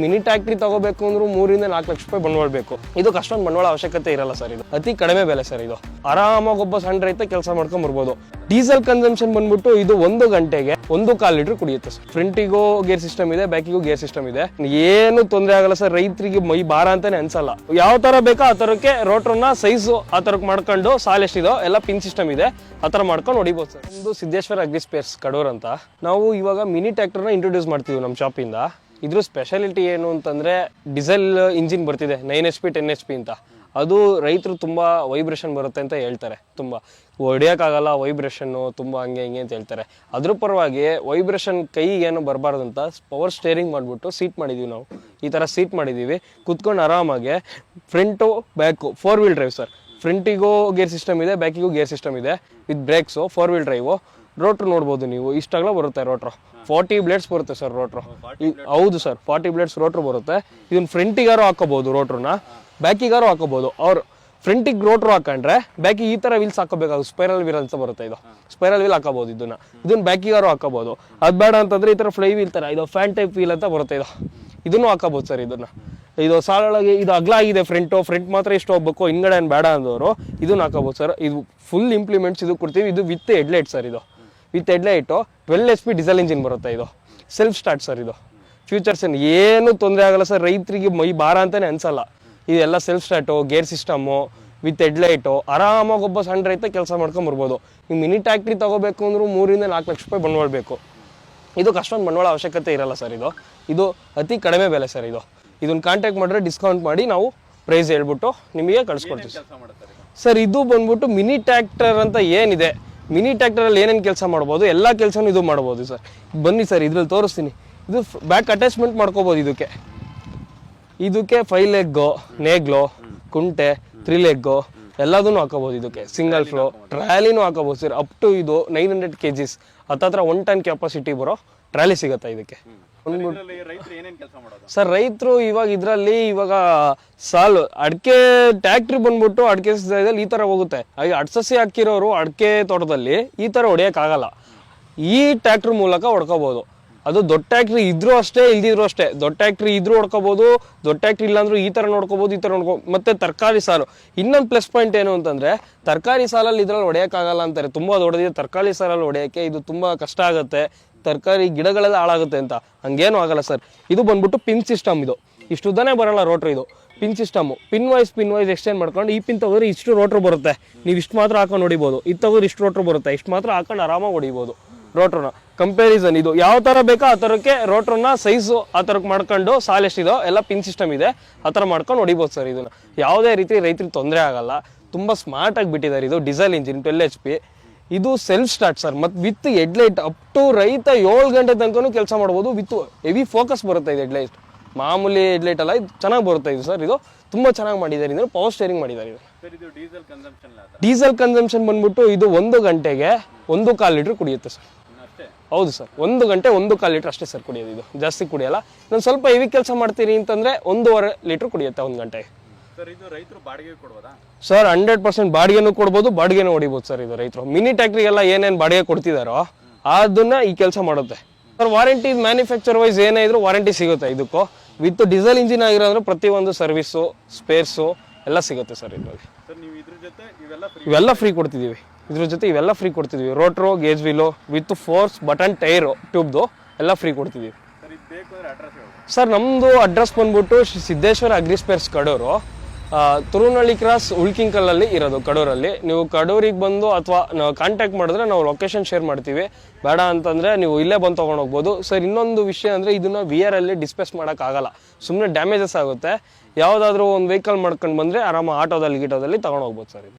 Mini ಟ್ಯಾಕ್ಟ್ರಿ ತಗೋಬೇಕು ಅಂದ್ರೂ ಮೂರಿಂದ ನಾಲ್ಕು ಲಕ್ಷ ರೂಪಾಯಿ ಬಂಡವಾಳ ಬೇಕು. ಇದು ಅಷ್ಟೊಂದು ಬಂಡವಾಳ ಅವಶ್ಯಕತೆ ಇರಲ್ಲ ಸರ್ ಇದು. ಅತಿ ಕಡಿಮೆ ಬೆಲೆ ಸರ್ ಇದು. ಆರಾಮಾಗಿ ಒಬ್ಬ ಸಣ್ಣ ರೈತ ಕೆಲಸ ಮಾಡ್ಕೊಂಡ್ ಬರ್ಬೋದು. ಡೀಸೆಲ್ ಕನ್ಸಂಪ್ಷನ್ ಬಂದ್ಬಿಟ್ಟು ಇದು ಒಂದು ಗಂಟೆಗೆ ಒಂದು ಕಾಲ್ ಲೀಟರ್ ಕುಡಿಯುತ್ತೆ ಸರ್. ಫ್ರಂಟಿಗೂ ಗೇರ್ ಸಿಸ್ಟಮ್ ಇದೆ ಬ್ಯಾಕಿಗೂ ಗೇರ್ ಸಿಸ್ಟಮ್ ಇದೆ. ಏನು ತೊಂದರೆ ಆಗಲ್ಲ ಸರ್. ರೈತರಿಗೆ ಮೈ ಭಾರ ಅಂತಾನೆ ಅನ್ಸಲ್ಲ. ಯಾವ ತರ ಬೇಕೋ ಆ ತರಕ್ಕೆ ರೋಟ್ರನ್ನ ಸೈಜ್ ಆ ತರಕ್ಕೆ ಮಾಡ್ಕೊಂಡು ಸಾಲ್ ಎಷ್ಟಿದೋ ಎಲ್ಲ ಪಿನ್ ಸಿಸ್ಟಮ್ ಇದೆ. ಆ ತರ ಮಾಡ್ಕೊಂಡು ಹೊಡಿಬೋದು ಸರ್. ಒಂದು ಸಿದ್ದೇಶ್ವರ ಅಗ್ರಿ ಸ್ಪೇಸ್ ಕಡೂರ್ ಅಂತ. ನಾವು ಇವಾಗ ಮಿನಿ ಟ್ರ್ಯಾಕ್ಟರ್ನ ಇಂಟ್ರೊಡ್ಯೂಸ್ ಮಾಡ್ತೀವಿ ನಮ್ಮ ಶಾಪಿಂದ ಇದ್ರ ಸ್ಪೆಷಾಲಿಟಿ ಏನು ಅಂತಂದ್ರೆ ಡೀಸೆಲ್ ಇಂಜಿನ್ ಬರ್ತಿದೆ nine H P ten H P ಅಂತ. ಅದು ರೈತರು ತುಂಬಾ ವೈಬ್ರೇಷನ್ ಬರುತ್ತೆ ಅಂತ ಹೇಳ್ತಾರೆ, ತುಂಬಾ. ಹೊಡೆಯೋಕ್ಕಾಗಲ್ಲ ವೈಬ್ರೇಷನ್ನು ತುಂಬಾ ಹಂಗೆ ಹಿಂಗೆ ಅಂತ ಹೇಳ್ತಾರೆ. ಅದ್ರ ಪರವಾಗಿ ವೈಬ್ರೇಷನ್ ಕೈಗೆ ಏನು ಬರಬಾರ್ದು ಅಂತ ಪವರ್ ಸ್ಟೇರಿಂಗ್ ಮಾಡಿಬಿಟ್ಟು ಸೀಟ್ ಮಾಡಿದೀವಿ ನಾವು. ಈ ಥರ ಸೀಟ್ ಮಾಡಿದ್ದೀವಿ ಕುತ್ಕೊಂಡು ಆರಾಮಾಗಿ front back four wheel drive sir ಫ್ರಂಟಿಗೂ gear system ಇದೆ ಬ್ಯಾಕಿಗೂ ಗೇರ್ ಸಿಸ್ಟಮ್ ಇದೆ. With brakes four wheel drive rotor ನೋಡ್ಬೋದು ನೀವು. ಇಷ್ಟಾಗ್ಲೇ ಬರುತ್ತೆ ರೋಟ್ರು ಫಾರ್ಟಿ ಬ್ಲೇಡ್ಸ್ ಬರುತ್ತೆ ಸರ್ ರೋಟ್ರು ಹೌದು ಸರ್ ಫಾರ್ಟಿ ಬ್ಲೇಡ್ಸ್ ರೋಟ್ರು ಬರುತ್ತೆ. ಇದನ್ನ ಫ್ರಂಟಿಗಾರು ಹಾಕೋಬಹುದು ರೋಟ್ರನ್ನ ಬ್ಯಾಕಿಗಾರು ಹಾಕೋಬಹುದು. ಅವ್ರು ಫ್ರಂಟಿಗೆ ರೋಟ್ರು ಹಾಕೊಂಡ್ರೆ ಬ್ಯಾಕಿಗೆ ಈ ತರ ವೀಲ್ಸ್ ಹಾಕೋಬೇಕಾಗುತ್ತೆ. ಸ್ಪೈರಲ್ ವೀಲ್ ಅಂತ ಬರುತ್ತೆ ಇದು. ಸ್ಪೈರಲ್ ವೀಲ್ ಹಾಕೋಬಹುದು ಇದನ್ನ. ಇದನ್ನ ಬ್ಯಾಕಿಗಾರು ಹಾಕೋಬಹುದು. ಅದು ಬೇಡ ಅಂತಂದ್ರೆ ಈ ತರ ಫ್ಲೈ ವೀಲ್ ತರ ಇದು ಫ್ಯಾನ್ ಟೈಪ್ ವೀಲ್ ಅಂತ ಬರುತ್ತೆ ಇದು. ಇದನ್ನು ಹಾಕೋಬಹುದು ಸರ್ ಇದನ್ನ. ಇದು ಸಾಲೊಳಗೆ ಇದು ಅಗ್ಲ ಆಗಿದೆ ಫ್ರಂಟು ಫ್ರಂಟ್ ಮಾತ್ರ ಇಷ್ಟು ಹೋಗ್ಬೇಕು. ಹಿಂಗಡೆ ಏನು ಬೇಡ ಅಂದವರು ಇದನ್ನ ಹಾಕೋಬಹುದು ಸರ್ ಇದು ಫುಲ್ ಇಂಪ್ಲಿಮೆಂಟ್ಸ್ ಇದು ಕೊಡ್ತೀವಿ. ಇದು ವಿತ್ ಹೆಡ್ಲೈಟ್ ಸರ್ ಇದು. With headlight twelve H P diesel engine ಬರುತ್ತೆ ಇದು. ಸೆಲ್ಫ್ ಸ್ಟಾರ್ಟ್ ಸರ್ ಇದು. ಫ್ಯೂಚರ್ಸ್ ಏನು ಏನು ತೊಂದರೆ ಆಗಲ್ಲ ಸರ್ ರೈತರಿಗೆ ಮೈ ಭಾರ ಅಂತಲೇ ಅನ್ಸಲ್ಲ. ಇದೆಲ್ಲ self start gear system with headlight ಆರಾಮಾಗಿ ಒಬ್ಬ ಸಣ್ಣ ರೈತ ಕೆಲಸ ಮಾಡ್ಕೊಂಬರ್ಬೋದು ನೀವು ಮಿನಿ ಟ್ಯಾಕ್ಟ್ರಿ ತಗೋಬೇಕು ಅಂದ್ರೂ ಮೂರಿಂದ ನಾಲ್ಕು ಲಕ್ಷ ರೂಪಾಯಿ ಬಂಡವಾಳ ಬೇಕು. ಇದಕ್ಕೆ ಅಷ್ಟೊಂದು ಬಂಡವಾಳ ಅವಶ್ಯಕತೆ ಇರಲ್ಲ ಸರ್ ಇದು. ಇದು ಅತಿ ಕಡಿಮೆ ಬೆಲೆ ಸರ್ ಇದು. ಇದನ್ನ ಕಾಂಟ್ಯಾಕ್ಟ್ ಮಾಡಿದ್ರೆ ಡಿಸ್ಕೌಂಟ್ ಮಾಡಿ ನಾವು ಪ್ರೈಸ್ ಹೇಳ್ಬಿಟ್ಟು ನಿಮಗೆ ಕಳಿಸ್ಕೊಡ್ತೀವಿ ಸರ್ ಇದು ಬಂದ್ಬಿಟ್ಟು ಮಿನಿ ಟ್ಯಾಕ್ಟರ್ ಅಂತ ಏನಿದೆ? ಮಿನಿ ಟ್ರ್ಯಾಕ್ಟರಲ್ಲಿ ಏನೇನು ಕೆಲಸ ಮಾಡ್ಬೋದು, ಎಲ್ಲ ಕೆಲಸನೂ ಇದು ಮಾಡ್ಬೋದು ಸರ್. ಬನ್ನಿ ಸರ್, ಇದ್ರಲ್ಲಿ ತೋರಿಸ್ತೀನಿ. ಇದು ಬ್ಯಾಕ್ ಅಟ್ಯಾಚ್ಮೆಂಟ್ ಮಾಡ್ಕೋಬೋದು ಇದಕ್ಕೆ. ಇದಕ್ಕೆ ಫೈವ್ ಲೆಗ್ಗು ನೇಗ್ಲು, ಕುಂಟೆ ತ್ರೀ ಲೆಗ್ಗು ಎಲ್ಲದನ್ನು ಹಾಕೋಬೋದು ಇದಕ್ಕೆ. ಸಿಂಗಲ್ ಫ್ಲೋ ಟ್ರಾಲಿನೂ ಹಾಕೋಬೋದು ಸರ್. ಅಪ್ ಟು ಇದು ನೈನ್ ಹಂಡ್ರೆಡ್ ಕೆ ಜಿಸ್ ಹತ್ತತ್ರ ಒನ್ ಟನ್ ಕೆಪಾಸಿಟಿ ಬರೋ ಟ್ರಾಲಿ ಸಿಗುತ್ತೆ ಇದಕ್ಕೆ. ಸರ್ ರೈತರು ಇವಾಗ ಇದರಲ್ಲಿ ಇವಾಗ ಸಾಲು ಅಡಿಕೆ ಟ್ಯಾಕ್ಟ್ರಿ ಬಂದ್ಬಿಟ್ಟು ಅಡಿಕೆ ಸಸ್ಯದಲ್ಲಿ ಈ ತರ ಹೋಗುತ್ತೆ. ಹಾಗೆ ಅಡ್ಸಸಿ ಹಾಕಿರೋರು ಅಡಿಕೆ ತೋಟದಲ್ಲಿ ಈ ತರ ಹೊಡೆಯೋಕ್ಕಾಗಲ್ಲ ಈ ಟ್ಯಾಕ್ಟ್ರ್ ಮೂಲಕ ಹೊಡ್ಕೋಬಹುದು ಅದು ದೊಡ್ಡ ಟ್ಯಾಕ್ಟ್ರಿ ಇದ್ರೂ ಅಷ್ಟೇ, ಇಲ್ದಿದ್ರು ಅಷ್ಟೇ. ದೊಡ್ಡ ಟ್ಯಾಕ್ಟ್ರಿ ಇದ್ರೂ ಹೊಡ್ಕೋಬಹುದು ದೊಡ್ಡ ಟ್ಯಾಕ್ಟ್ರಿ ಇಲ್ಲಾಂದ್ರೂ ಈ ತರ ನೋಡ್ಕೋಬಹುದು ಈ ತರ ನೋಡ್ಕೋ, ಮತ್ತೆ ತರಕಾರಿ ಸಾಲು ಇನ್ನೊಂದು ಪ್ಲಸ್ ಪಾಯಿಂಟ್ ಏನು ಅಂತಂದ್ರೆ, ತರಕಾರಿ ಸಾಲಲ್ಲಿ ಇದ್ರಲ್ಲಿ ಹೊಡೆಯೋಕ್ಕಾಗಲ್ಲ ಅಂತಾರೆ. ತುಂಬಾ ದೊಡ್ಡದಿದೆ, ತರಕಾರಿ ಸಾಲಲ್ಲಿ ಹೊಡೆಯೋಕ್ಕೆ ಇದು ತುಂಬಾ ಕಷ್ಟ ಆಗುತ್ತೆ. ತರಕಾರಿ ಗಿಡಗಳೆಲ್ಲ ಹಾಳಾಗುತ್ತೆ ಅಂತ. ಹಂಗೇನು ಆಗಲ್ಲ ಸರ್. ಇದು ಬಂದ್ಬಿಟ್ಟು ಪಿನ್ ಸಿಸ್ಟಮ್ ಇದು. ಇಷ್ಟು ಉದ್ದನೇ ಬರಲ್ಲ ರೋಟ್ರ್ ಇದು. Pin system pin wise pin wise exchange ಮಾಡ್ಕೊಂಡು ಈ ಪಿನ್ ತಗೋದ್ರೆ ಇಷ್ಟು ರೋಟ್ರ್ ಬರುತ್ತೆ. ನೀವು ಇಷ್ಟು ಮಾತ್ರ ಹಾಕೊಂಡು ಹೊಡಿಬೋದು. ಇದು ತಗೋದ್ರೆ ಇಷ್ಟು ರೋಟ್ರ್ ಬರುತ್ತೆ. ಇಷ್ಟು ಮಾತ್ರ ಹಾಕೊಂಡು ಆರಾಮಾಗಿ ಹೊಡಿಬೋದು. ರೋಟ್ರನ್ನ. ಕಂಪ್ಯಾರಿಸನ್ ಇದು. ಯಾವ ಥರ ಬೇಕೋ ಆ ಥರಕ್ಕೆ ರೋಟ್ರನ್ನ ಸೈಜು ಆ ಥರಕ್ಕೆ ಮಾಡ್ಕೊಂಡು ಸಾಲ್ ಎಷ್ಟಿದೋ ಎಲ್ಲ ಪಿನ್ ಸಿಸ್ಟಮ್ ಇದೆ. ಆ ಥರ ಮಾಡ್ಕೊಂಡು ಹೊಡಿಬೋದು ಸರ್ ಇದನ್ನು. ಯಾವುದೇ ರೀತಿ ರೈತರಿಗೆ ತೊಂದರೆ ಆಗಲ್ಲ. ತುಂಬ ಸ್ಮಾರ್ಟಾಗಿ ಬಿಟ್ಟಿದ್ದಾರೆ ಇದು diesel engine twelve H P ಇದು ಸೆಲ್ಫ್ ಸ್ಟಾರ್ಟ್ ಸರ್ ಮತ್ತು ವಿತ್ ಹೆಡ್ಲೈಟ್ ಅಪ್ ಟು ರೈತ ಏಳು ಗಂಟೆ ತನಕನೂ ಕೆಲಸ ಮಾಡ್ಬೋದು. ವಿತ್ ಹೆವಿ ಫೋಕಸ್ ಬರುತ್ತೆ ಇದು ಹೆಡ್ಲೈಟ್ ಮಾಮೂಲಿ ಹೆಡ್ಲೈಟ್ ಅಲ್ಲ ಇದು ಚೆನ್ನಾಗಿ ಬರುತ್ತೆ ಇದು ಸರ್ ಇದು ತುಂಬ ಚೆನ್ನಾಗಿ ಮಾಡಿದ್ದಾರೆ. ಇದು ಪವರ್ ಸ್ಟೇರಿಂಗ್ ಮಾಡಿದ್ದಾರೆ ಇದು ಡೀಸೆಲ್ ಕನ್ಸಂಪ್ಷನ್ ಅಲ್ಲ ಡೀಸೆಲ್ ಕನ್ಸಂಪ್ಷನ್ ಬಂದ್ಬಿಟ್ಟು ಇದು ಒಂದು ಗಂಟೆಗೆ ಒಂದು ಕಾಲು ಲೀಟ್ರ್ ಕುಡಿಯುತ್ತೆ ಸರ್ ಹೌದು ಸರ್. ಒಂದು ಗಂಟೆ ಒಂದು ಕಾಲು ಲೀಟ್ರ್ ಅಷ್ಟೇ ಸರ್ ಕುಡಿಯೋದು ಇದು. ಜಾಸ್ತಿ ಕುಡಿಯಲ್ಲ. ನಾನು ಸ್ವಲ್ಪ ಹೆವಿ ಕೆಲಸ ಮಾಡ್ತೀನಿ ಅಂತಂದರೆ ಒಂದೂವರೆ ಲೀಟ್ರ್ ಕುಡಿಯುತ್ತೆ ಒಂದು ಗಂಟೆ. ಸರ್ ಇದು ರೈತರು ಬಾಡಿಗೆ ಕೊಡ್ಬೋದಾ? ಸರ್ ಹಂಡ್ರೆಡ್ ಪರ್ಸೆಂಟ್ ಬಾಡಿಗೆನೂ ಕೊಡ್ಬೋದು ಬಾಡಿಗೆನೂ ಹೊಡಿಬೋದು ಸರ್ ಇದು ರೈತರು. ಮಿನಿ ಟ್ಯಾಕ್ಟ್ರಿಗೆಲ್ಲ ಏನೇನು ಬಾಡಿಗೆ ಕೊಡ್ತಿದಾರೋ ಅದನ್ನ ಈ ಕೆಲಸ ಮಾಡುತ್ತೆ. ಸರ್ ವಾರಂಟಿ ಮ್ಯಾನುಫ್ಯಾಕ್ಚರ್ ವೈಸ್ ಏನೇ ಇದ್ರು ವಾರಂಟಿ ಸಿಗುತ್ತೆ ಇದಕ್ಕೂ. ವಿತ್ ಡೀಸೆಲ್ ಇಂಜಿನ್ ಆಗಿರೋದ್ರೆ ಪ್ರತಿಯೊಂದು ಸರ್ವಿಸು ಸ್ಪೇರ್ಸು ಎಲ್ಲ ಸಿಗುತ್ತೆ ಸರ್ ಇದರಲ್ಲಿ. ಇವೆಲ್ಲ ಫ್ರೀ ಕೊಡ್ತಿದ್ದೀವಿ ಇದ್ರ ಜೊತೆ ಇವೆಲ್ಲ free ಕೊಡ್ತಿದ್ದೀವಿ rotor gauge wheel with force button tyre ಟ್ಯೂಬ್ದು ಎಲ್ಲ ಫ್ರೀ ಕೊಡ್ತಿದ್ದೀವಿ ಸರ್ ನಮ್ಮದು ಅಡ್ರೆಸ್ ಬಂದ್ಬಿಟ್ಟು Shri Siddeshwara agri spares Kadur. Turunalli cross ಉಳ್ಕಿಂಕಲ್ಲಲ್ಲಿ ಇರೋದು, ಕಡೂರಲ್ಲಿ. ನೀವು ಕಡೂರಿಗೆ ಬಂದು ಅಥವಾ ಕಾಂಟ್ಯಾಕ್ಟ್ ಮಾಡಿದ್ರೆ ನಾವು ಲೊಕೇಶನ್ ಶೇರ್ ಮಾಡ್ತೀವಿ. ಬೇಡ ಅಂತಂದರೆ ನೀವು ಇಲ್ಲೇ ಬಂದು ತೊಗೊಂಡು ಹೋಗ್ಬೋದು ಸರ್ ಇನ್ನೊಂದು ವಿಷಯ ಅಂದರೆ ಇದನ್ನು ವಿ ಆರಲ್ಲಿ ಡಿಸ್ಪೇಸ್ ಮಾಡೋಕ್ಕಾಗಲ್ಲ. ಸುಮ್ಮನೆ ಡ್ಯಾಮೇಜಸ್ ಆಗುತ್ತೆ. ಯಾವುದಾದ್ರೂ ಒಂದು ವೆಹಿಕಲ್ ಮಾಡ್ಕೊಂಡು ಬಂದರೆ ಆರಾಮ ಆಟೋದಲ್ಲಿ, ಗೀಟೋದಲ್ಲಿ ತೊಗೊಂಡು ಹೋಗ್ಬೋದು ಸರ್ ಇದು